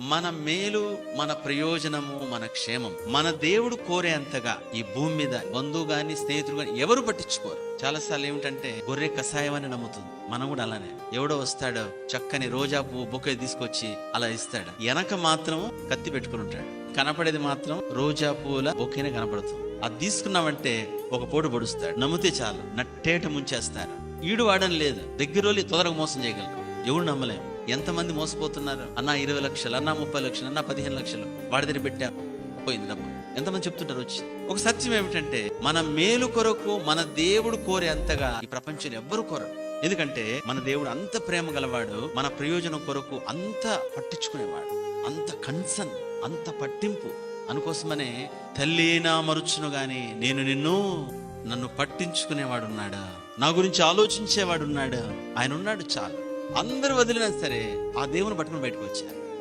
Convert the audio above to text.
మన మేలు మన ప్రయోజనము మన క్షేమం మన దేవుడు కోరేంతగా ఈ భూమి మీద బంధువు గాని స్నేహితుడు గాని ఎవరు పట్టించుకోరు. చాలాసార్లు ఏమిటంటే గొర్రె కషాయం అని నమ్ముతుంది. మనం కూడా అలానే. ఎవడో వస్తాడో చక్కని రోజా పువ్వు బొకే తీసుకొచ్చి అలా ఇస్తాడు. వెనక మాత్రం కత్తి పెట్టుకుని ఉంటాడు. కనపడేది మాత్రం రోజా పువ్వుల బొకేనే కనపడుతుంది. అది తీసుకున్నామంటే ఒక పోటు పొడుస్తాడు. నమ్మితే చాలు. నట్టేట ముంచేస్తారు ఈడు వాడడం లేదు. దగ్గరోళ్ళు తొందరగా మోసం చేయగలరు ఎవడు నమ్మలేం? ఎంతమంది మోసపోతున్నారు? అన్న ఇరవై లక్షలు అన్న ముప్పై లక్షలు అన్న పదిహేను లక్షలు. వాడి దగ్గర పెట్టా. పోయింది డబ్బు. ఎంతమంది చెప్తుంటారు వచ్చి? ఒక సత్యం ఏమిటంటే మన మేలు కొరకు మన దేవుడు కోరే అంతగా ఈ ప్రపంచంలో ఎవ్వరు కోరరు. ఎందుకంటే మన దేవుడు అంత ప్రేమ గలవాడు మన ప్రయోజనం కొరకు అంత పట్టించుకునేవాడు. అంత కన్సర్న్ అంత పట్టింపు. అనుకోసమనే తల్లి నా మరుచును గాని నేను నిన్ను నన్ను పట్టించుకునేవాడున్నాడు? నా గురించి ఆలోచించేవాడున్నాడా? ఆయన ఉన్నాడు చాలు. అందరూ వదిలినా సరే ఆ దేవుని పట్టుకుని బయటకు వచ్చారు.